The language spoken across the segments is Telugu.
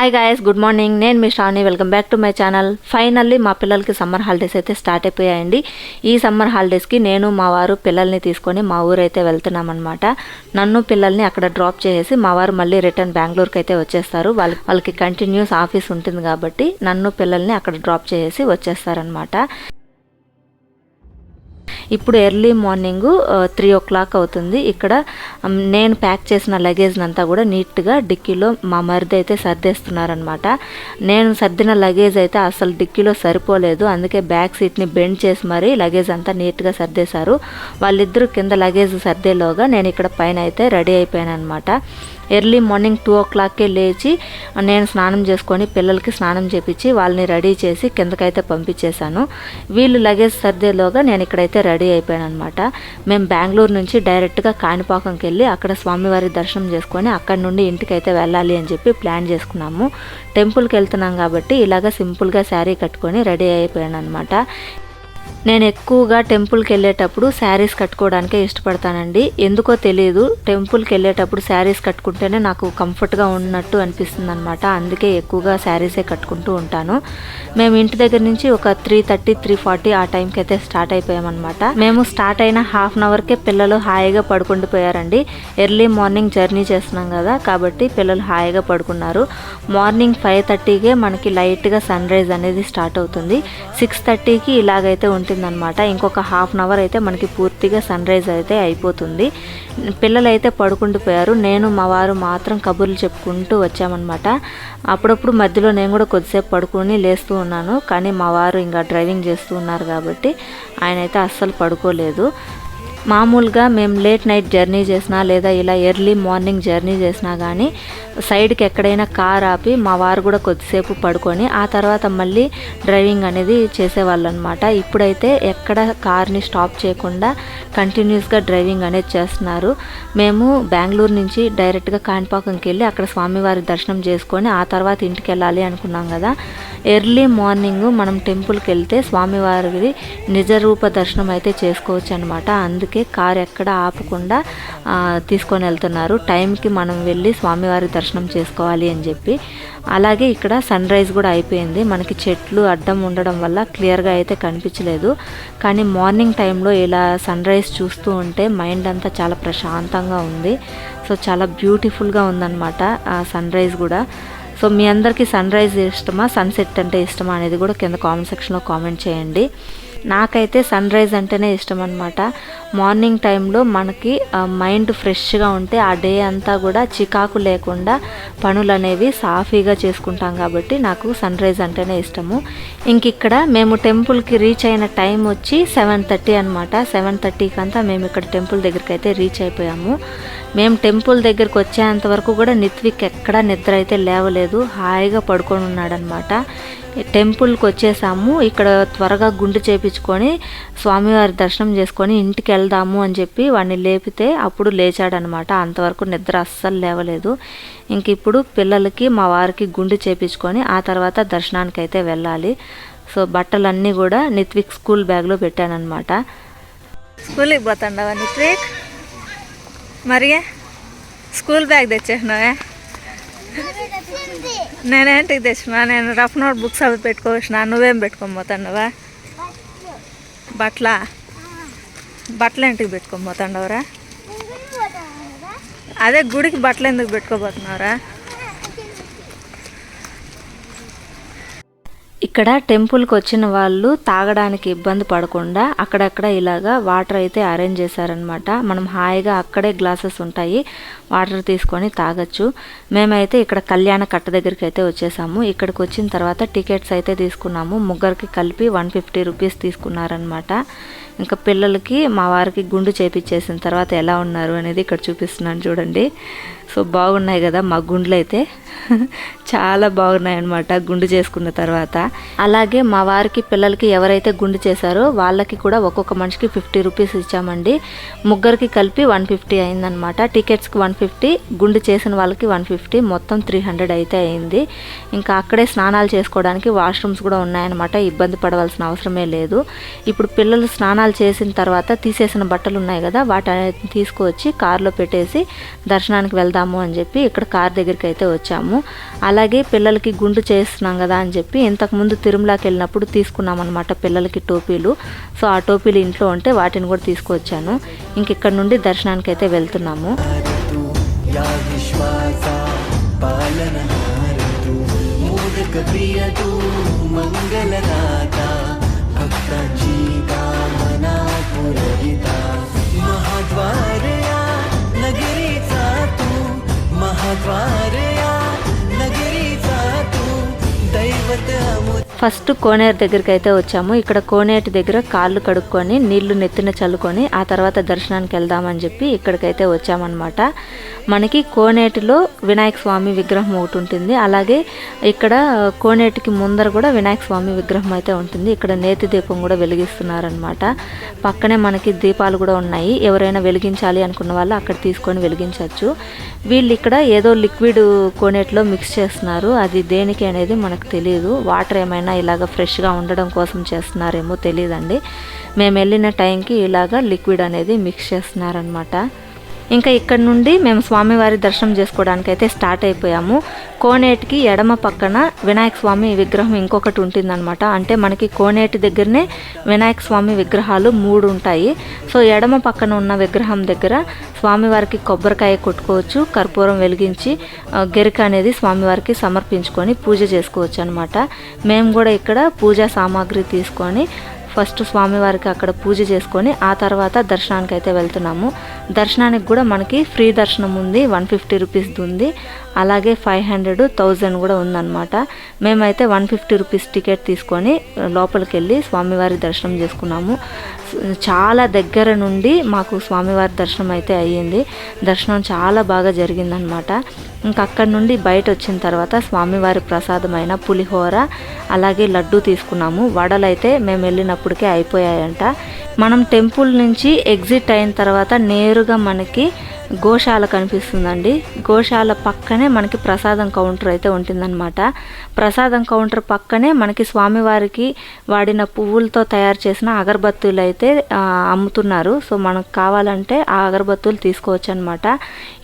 హాయ్ గాయస్ గుడ్ మార్నింగ్ నేను మీ Sravani welcome back to my channel finally మా పిల్లలకి సమ్మర్ హాలిడేస్ అయితే స్టార్ట్ అయిపోయాయండి. ఈ సమ్మర్ హాలిడేస్కి నేను మా వారు పిల్లల్ని తీసుకొని మా ఊరైతే వెళ్తున్నామన్నమాట. నన్ను పిల్లల్ని అక్కడ డ్రాప్ చేసేసి మా వారు మళ్ళీ రిటర్న్ బెంగళూరుకి అయితే వచ్చేస్తారు. వాళ్ళకి వాళ్ళకి కంటిన్యూస్ ఆఫీస్ ఉంటుంది కాబట్టి నన్ను పిల్లల్ని అక్కడ డ్రాప్ చేసేసి వచ్చేస్తారనమాట ఇప్పుడు early morning three o'clock అవుతుంది. ఇక్కడ నేను ప్యాక్ చేసిన లగేజ్ అంతా కూడా నీట్గా డిక్కీలో మా మరిది అయితే సర్దేస్తున్నారనమాట నేను సర్దిన లగేజ్ అయితే అసలు డిక్కీలో సరిపోలేదు. అందుకే బ్యాక్ సీట్ని బెండ్ చేసి మరీ లగేజ్ అంతా నీట్గా సర్దేశారు. వాళ్ళిద్దరూ కింద లగేజ్ సర్దేలోగా నేను ఇక్కడ పైన అయితే రెడీ అయిపోయాను అనమాట ఎర్లీ మార్నింగ్ టూ ఓ క్లాక్కే లేచి నేను స్నానం చేసుకొని పిల్లలకి స్నానం చేపించి వాళ్ళని రెడీ చేసి కిందకైతే పంపించేశాను. వీళ్ళు లగేజ్ సర్దేలోగా నేను ఇక్కడైతే రెడీ అయిపోయాను అనమాట మేము బెంగళూరు నుంచి డైరెక్ట్గా కాణిపాకంకి వెళ్ళి అక్కడ స్వామివారి దర్శనం చేసుకొని అక్కడ నుండి ఇంటికి అయితే వెళ్ళాలి అని చెప్పి ప్లాన్ చేసుకున్నాము. టెంపుల్కి వెళ్తున్నాం కాబట్టి ఇలాగ సింపుల్గా శారీ కట్టుకొని రెడీ అయిపోయాను అనమాట నేను ఎక్కువగా టెంపుల్కి వెళ్ళేటప్పుడు శారీస్ కట్టుకోవడానికే ఇష్టపడతానండి. ఎందుకో తెలియదు టెంపుల్కి వెళ్ళేటప్పుడు శారీస్ కట్టుకుంటేనే నాకు కంఫర్ట్గా ఉన్నట్టు అనిపిస్తుంది అనమాట అందుకే ఎక్కువగా శారీసే కట్టుకుంటూ ఉంటాను. మేము ఇంటి దగ్గర నుంచి ఒక త్రీ థర్టీ త్రీ ఫార్టీ ఆ టైంకి అయితే స్టార్ట్ అయిపోయామన్నమాట. మేము స్టార్ట్ అయిన హాఫ్ అన్ అవర్కే పిల్లలు హాయిగా పడుకుండిపోయారండి ఎర్లీ మార్నింగ్ జర్నీ చేస్తున్నాం కదా కాబట్టి పిల్లలు హాయిగా పడుకున్నారు. మార్నింగ్ ఫైవ్ థర్టీకే మనకి లైట్గా సన్ రైజ్ అనేది స్టార్ట్ అవుతుంది. సిక్స్ థర్టీకి ఇలాగైతే ఉంటుందన్నమాట. ఇంకొక హాఫ్ అన్ అవర్ అయితే మనకి పూర్తిగా సన్ రైజ్ అయితే అయిపోతుంది. పిల్లలు అయితే పడుకుండిపోయారు నేను మా వారు మాత్రం కబుర్లు చెప్పుకుంటూ వచ్చామన్నమాట. అప్పుడప్పుడు మధ్యలో నేను కూడా కొద్దిసేపు పడుకొని లేస్తూ ఉన్నాను. కానీ మా వారు ఇంకా డ్రైవింగ్ చేస్తూ ఉన్నారు కాబట్టి ఆయన అయితే అస్సలు పడుకోలేదు. మామూలుగా మేము లేట్ నైట్ జర్నీ చేసినా లేదా ఇలా ఎర్లీ మార్నింగ్ జర్నీ చేసినా కానీ సైడ్కి ఎక్కడైనా కార్ ఆపి మా వారు కూడా కొద్దిసేపు పడుకొని ఆ తర్వాత మళ్ళీ డ్రైవింగ్ అనేది చేసేవాళ్ళు అనమాట ఇప్పుడైతే ఎక్కడ కార్ని స్టాప్ చేయకుండా కంటిన్యూస్గా డ్రైవింగ్ అనేది చేస్తున్నారు. మేము బెంగళూరు నుంచి డైరెక్ట్గా కాణిపాకంకి వెళ్ళి అక్కడ స్వామివారి దర్శనం చేసుకొని ఆ తర్వాత ఇంటికి వెళ్ళాలి అనుకున్నాం కదా. ఎర్లీ మార్నింగ్ మనం టెంపుల్కి వెళ్తే స్వామివారి నిజరూప దర్శనం అయితే చేసుకోవచ్చు అనమాట అందుకే కార్ ఎక్కడ ఆపకుండా తీసుకొని వెళ్తున్నారు. టైంకి మనం వెళ్ళి స్వామివారి దర్శనం చేసుకోవాలి అని చెప్పి. అలాగే ఇక్కడ సన్ రైజ్ కూడా అయిపోయింది. మనకి చెట్లు అడ్డం ఉండడం వల్ల క్లియర్గా అయితే కనిపించలేదు. కానీ మార్నింగ్ టైంలో ఇలా సన్ రైజ్ చూస్తూ ఉంటే మైండ్ అంతా చాలా ప్రశాంతంగా ఉంది. సో చాలా బ్యూటిఫుల్గా ఉందన్నమాట ఆ సన్ రైజ్ కూడా. సో మీ అందరికీ సన్ రైజ్ ఇష్టమా? సన్సెట్ అంటే ఇష్టమా అనేది కూడా కింద కామెంట్ సెక్షన్లో కామెంట్ చేయండి. నాకైతే సన్ రైజ్ అంటేనే ఇష్టం అనమాట మార్నింగ్ టైంలో మనకి మైండ్ ఫ్రెష్గా ఉంటే ఆ డే అంతా కూడా చికాకు లేకుండా పనులు అనేవి సాఫీగా చేసుకుంటాం కాబట్టి నాకు సన్ రైజ్ అంటేనే ఇష్టము. ఇంక ఇక్కడ మేము టెంపుల్కి రీచ్ అయిన టైం వచ్చి సెవెన్ థర్టీ అనమాట సెవెన్ థర్టీకి అంతా మేము ఇక్కడ టెంపుల్ దగ్గరికి అయితే రీచ్ అయిపోయాము. మేము టెంపుల్ దగ్గరికి వచ్చేంత వరకు కూడా నిత్విక్ ఎక్కడా నిద్ర అయితే లేవలేదు. హాయిగా పడుకొని ఉన్నాడనమాట. టెంపుల్కి వచ్చేసాము. ఇక్కడ త్వరగా గుండు చేపించుకొని స్వామివారి దర్శనం చేసుకొని ఇంటికి వెళ్దాము అని చెప్పి వాడిని లేపితే అప్పుడు లేచాడనమాట. అంతవరకు నిద్ర అస్సలు లేవలేదు. ఇంక ఇప్పుడు పిల్లలకి మా వారికి గుండు చేపించుకొని ఆ తర్వాత దర్శనానికి అయితే వెళ్ళాలి. సో బట్టలన్నీ కూడా నిత్విక్ స్కూల్ బ్యాగ్లో పెట్టానమాట స్కూల్కి పోతాండవా నిత్విక్? మరి స్కూల్ బ్యాగ్ తెచ్చేసినావే? నేనేంటికి తెచ్చినా నేను రఫ్ నోట్ బుక్స్ అవి పెట్టుకోవచ్చిన నువ్వేం పెట్టుకొని పోతాండవా? బట్టల? ఇంటికి పెట్టుకొని పోతాండవరా? అదే గుడికి బట్టలు ఎందుకు పెట్టుకోబోతున్నావురా? ఇక్కడ టెంపుల్కి వచ్చిన వాళ్ళు తాగడానికి ఇబ్బంది పడకుండా అక్కడక్కడ ఇలాగా వాటర్ అయితే అరేంజ్ చేశారనమాట మనం హాయిగా అక్కడే గ్లాసెస్ ఉంటాయి వాటర్ తీసుకొని తాగొచ్చు. మేమైతే ఇక్కడ కళ్యాణ కట్ట దగ్గరికి అయితే వచ్చేసాము. ఇక్కడికి వచ్చిన తర్వాత టికెట్స్ అయితే తీసుకున్నాము. ముగ్గురికి కలిపి వన్ ఫిఫ్టీ రూపీస్ తీసుకున్నారనమాట ఇంకా పిల్లలకి మా వారికి గుండు చేపించేసిన తర్వాత ఎలా ఉన్నారు అనేది ఇక్కడ చూపిస్తున్నాను చూడండి. సో బాగున్నాయి కదా మా గుండ్లు అయితే. చాలా బాగున్నాయి అనమాట గుండు చేసుకున్న తర్వాత. అలాగే మా వారికి పిల్లలకి ఎవరైతే గుండు చేశారో వాళ్ళకి కూడా ఒక్కొక్క మనిషికి ఫిఫ్టీ రూపీస్ ఇచ్చామండి. ముగ్గురికి కలిపి వన్ ఫిఫ్టీ అయిందనమాట టికెట్స్కి వన్ ఫిఫ్టీ గుండు చేసిన వాళ్ళకి వన్ ఫిఫ్టీ మొత్తం త్రీ హండ్రెడ్ అయితే అయింది. ఇంకా అక్కడే స్నానాలు చేసుకోవడానికి వాష్రూమ్స్ కూడా ఉన్నాయన్నమాట ఇబ్బంది పడవలసిన అవసరమే లేదు. ఇప్పుడు పిల్లలు స్నానాలు చేసిన తర్వాత తీసేసిన బట్టలు ఉన్నాయి కదా వాటి తీసుకువచ్చి కారులో పెట్టేసి దర్శనానికి వెళ్దాం చేస్తాము అని చెప్పి ఇక్కడ కార్ దగ్గరికి అయితే వచ్చాము. అలాగే పిల్లలకి గుండు చేస్తున్నాం కదా అని చెప్పి ఇంతకుముందు తిరుమలకి వెళ్ళినప్పుడు తీసుకున్నాం అనమాట పిల్లలకి టోపీలు. సో ఆ టోపీలు ఇంట్లో ఉంటే వాటిని కూడా తీసుకొచ్చాను. ఇంక ఇక్కడ నుండి దర్శనానికి అయితే వెళ్తున్నాము. మంగళనాథ महाद्वारया नगरीचा तू दैवत ఫస్ట్ కోనేరు దగ్గరికి అయితే వచ్చాము. ఇక్కడ కోనేటి దగ్గర కాళ్ళు కడుక్కొని నీళ్ళు నెత్తిన చల్లుకొని ఆ తర్వాత దర్శనానికి వెళ్దామని చెప్పి ఇక్కడికైతే వచ్చామన్నమాట. మనకి కోనేటిలో వినాయక స్వామి విగ్రహం ఒకటి ఉంటుంది. అలాగే ఇక్కడ కోనేటికి ముందర కూడా వినాయక స్వామి విగ్రహం అయితే ఉంటుంది. ఇక్కడ నేతి దీపం కూడా వెలిగిస్తున్నారనమాట పక్కనే మనకి దీపాలు కూడా ఉన్నాయి. ఎవరైనా వెలిగించాలి అనుకున్న వాళ్ళు అక్కడ తీసుకొని వెలిగించవచ్చు. వీళ్ళు ఇక్కడ ఏదో లిక్విడ్ కోనేటిలో మిక్స్ చేస్తున్నారు. అది దేనికి అనేది మనకు తెలియదు వాటర్ ఏమైనా ఇలాగ ఫ్రెష్గా ఉండడం కోసం చేస్తున్నారేమో తెలియదండి మేము వెళ్ళిన టైంకి ఇలాగ లిక్విడ్ అనేది మిక్స్ చేస్తున్నారనమాట ఇంకా ఇక్కడ నుండి మేము స్వామివారి దర్శనం చేసుకోవడానికి అయితే స్టార్ట్ అయిపోయాము. కోనేటికి ఎడమ పక్కన వినాయక స్వామి విగ్రహం ఇంకొకటి ఉంటుందన్నమాట. అంటే మనకి కోనేటి దగ్గరనే వినాయక స్వామి విగ్రహాలు మూడు ఉంటాయి. సో ఎడమ పక్కన ఉన్న విగ్రహం దగ్గర స్వామివారికి కొబ్బరికాయ కొట్టుకోవచ్చు కర్పూరం వెలిగించి గెరిక అనేది స్వామివారికి సమర్పించుకొని పూజ చేసుకోవచ్చు అనమాట మేము కూడా ఇక్కడ పూజా సామాగ్రి తీసుకొని ఫస్ట్ స్వామివారికి అక్కడ పూజ చేసుకొని ఆ తర్వాత దర్శనానికి అయితే వెళ్తున్నాము. దర్శనానికి కూడా మనకి ఫ్రీ దర్శనం ఉంది వన్ ఫిఫ్టీ రూపీస్ది ఉంది. అలాగే ఫైవ్ హండ్రెడ్ థౌజండ్ కూడా ఉందన్నమాట. మేమైతే వన్ ఫిఫ్టీ రూపీస్ టికెట్ తీసుకొని లోపలికి వెళ్ళి స్వామివారి దర్శనం చేసుకున్నాము. చాలా దగ్గర నుండి మాకు స్వామివారి దర్శనం అయితే అయ్యింది. దర్శనం చాలా బాగా జరిగిందనమాట ఇంకా అక్కడి నుండి బయట వచ్చిన తర్వాత స్వామివారి ప్రసాదమైన పులిహోర అలాగే లడ్డు తీసుకున్నాము. వడలైతే మేము వెళ్ళినప్పటికే అయిపోయాయంట. మనం టెంపుల్ నుంచి ఎగ్జిట్ అయిన తర్వాత నేరుగా మనకి గోశాల కనిపిస్తుందండి. గోశాల పక్కనే మనకి ప్రసాదం కౌంటర్ అయితే ఉంటుందన్నమాట. ప్రసాదం కౌంటర్ పక్కనే మనకి స్వామివారికి వాడిన పువ్వులతో తయారు చేసిన అగరబత్తులు అయితే అమ్ముతున్నారు. సో మనకు కావాలంటే ఆ అగరబత్తులు తీసుకోవచ్చు అనమాట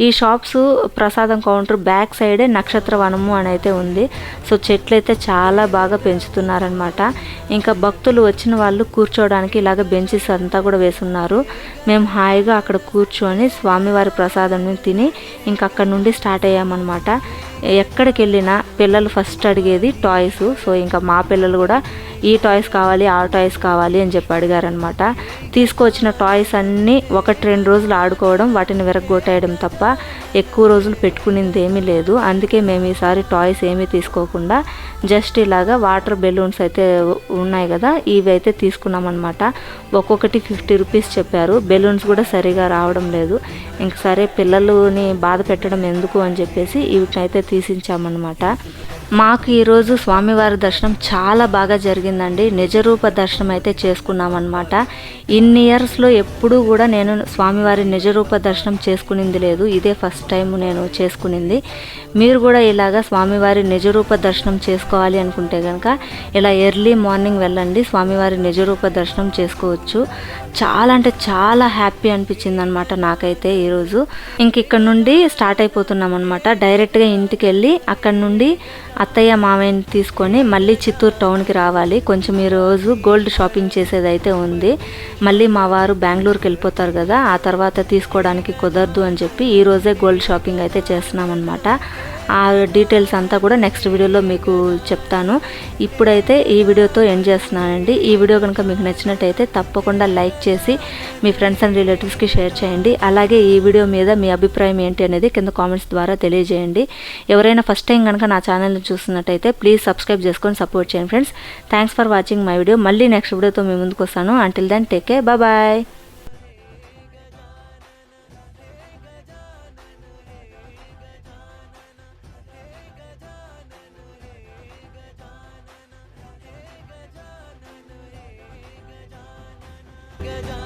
ఈ షాప్స్ ప్రసాదం కౌంటర్ బ్యాక్ సైడే నక్షత్ర వనము అని అయితే ఉంది. సో చెట్లు అయితే చాలా బాగా పెంచుతున్నారనమాట ఇంకా భక్తులు వచ్చిన వాళ్ళు కూర్చోవడానికి ఇలాగ బెంచెస్ అంతా కూడా వేసున్నారు. మేము హాయిగా అక్కడ కూర్చొని స్వామివారి ప్రసాదం తిని ఇంకా అక్కడ నుండి స్టార్ట్ అయ్యామన్నమాట. ఎక్కడికి వెళ్ళినా పిల్లలు ఫస్ట్ అడిగేది టాయ్స్. సో ఇంకా మా పిల్లలు కూడా ఈ టాయ్స్ కావాలి ఆ టాయ్స్ కావాలి అని చెప్పి అడిగారనమాట తీసుకొచ్చిన టాయ్స్ అన్నీ ఒకటి రెండు రోజులు ఆడుకోవడం వాటిని విరగొట్టేయడం తప్ప ఎక్కువ రోజులు పెట్టుకునేది ఏమీ లేదు. అందుకే మేము ఈసారి టాయ్స్ ఏమీ తీసుకోకుండా జస్ట్ ఇలాగా వాటర్ బెలూన్స్ అయితే ఉన్నాయి కదా ఇవి అయితే తీసుకున్నాం అనమాట ఒక్కొక్కటి ఫిఫ్టీ రూపీస్ చెప్పారు. బెలూన్స్ కూడా సరిగా రావడం లేదు. ఇంక సరే పిల్లలని బాధ పెట్టడం ఎందుకు అని చెప్పేసి వీటినైతే తీసించామన్నమాట. మాకు ఈరోజు స్వామివారి దర్శనం చాలా బాగా జరిగిందండి. నిజరూప దర్శనం అయితే చేసుకున్నామన్నమాట. ఇన్ని ఇయర్స్లో ఎప్పుడూ కూడా నేను స్వామివారి నిజరూప దర్శనం చేసుకునింది లేదు. ఇదే ఫస్ట్ టైం నేను చేసుకునింది. మీరు కూడా ఇలాగా స్వామివారి నిజరూప దర్శనం చేసుకోవాలి అనుకుంటే కనుక ఇలా ఎర్లీ మార్నింగ్ వెళ్ళండి. స్వామివారి నిజరూప దర్శనం చేసుకోవచ్చు. చాలా అంటే చాలా హ్యాపీ అనిపించింది అనమాట నాకైతే ఈరోజు ఇంక ఇక్కడ నుండి స్టార్ట్ అయిపోతున్నాం అనమాట డైరెక్ట్గా ఇంటికి వెళ్ళి అక్కడ నుండి అత్తయ్య మామయ్యని తీసుకొని మళ్ళీ చిత్తూరు టౌన్కి రావాలి. కొంచెం ఈ రోజు గోల్డ్ షాపింగ్ చేసేది అయితే ఉంది. మళ్ళీ మా వారు బెంగళూరుకి వెళ్ళిపోతారు కదా ఆ తర్వాత తీసుకోవడానికి కుదరదు అని చెప్పి ఈరోజే గోల్డ్ షాపింగ్ అయితే చేస్తున్నాం అనమాట ఆ డీటెయిల్స్ అంతా కూడా నెక్స్ట్ వీడియోలో మీకు చెప్తాను. ఇప్పుడైతే ఈ వీడియోతో ఎండ్ చేస్తున్నానండి. ఈ వీడియో కనుక మీకు నచ్చినట్టయితే తప్పకుండా లైక్ చేసి మీ ఫ్రెండ్స్ అండ్ రిలేటివ్స్కి షేర్ చేయండి. అలాగే ఈ వీడియో మీద మీ అభిప్రాయం ఏంటి అనేది కింద కామెంట్స్ ద్వారా తెలియజేయండి. ఎవరైనా ఫస్ట్ టైం కనుక నా ఛానల్ని చూస్తున్నట్టయితే ప్లీజ్ సబ్స్క్రైబ్ చేసుకొని సపోర్ట్ చేయండి friends thanks for watching my video మళ్ళీ నెక్స్ట్ వీడియోతో మీ ముందుకు వస్తాను. Until then take care bye good.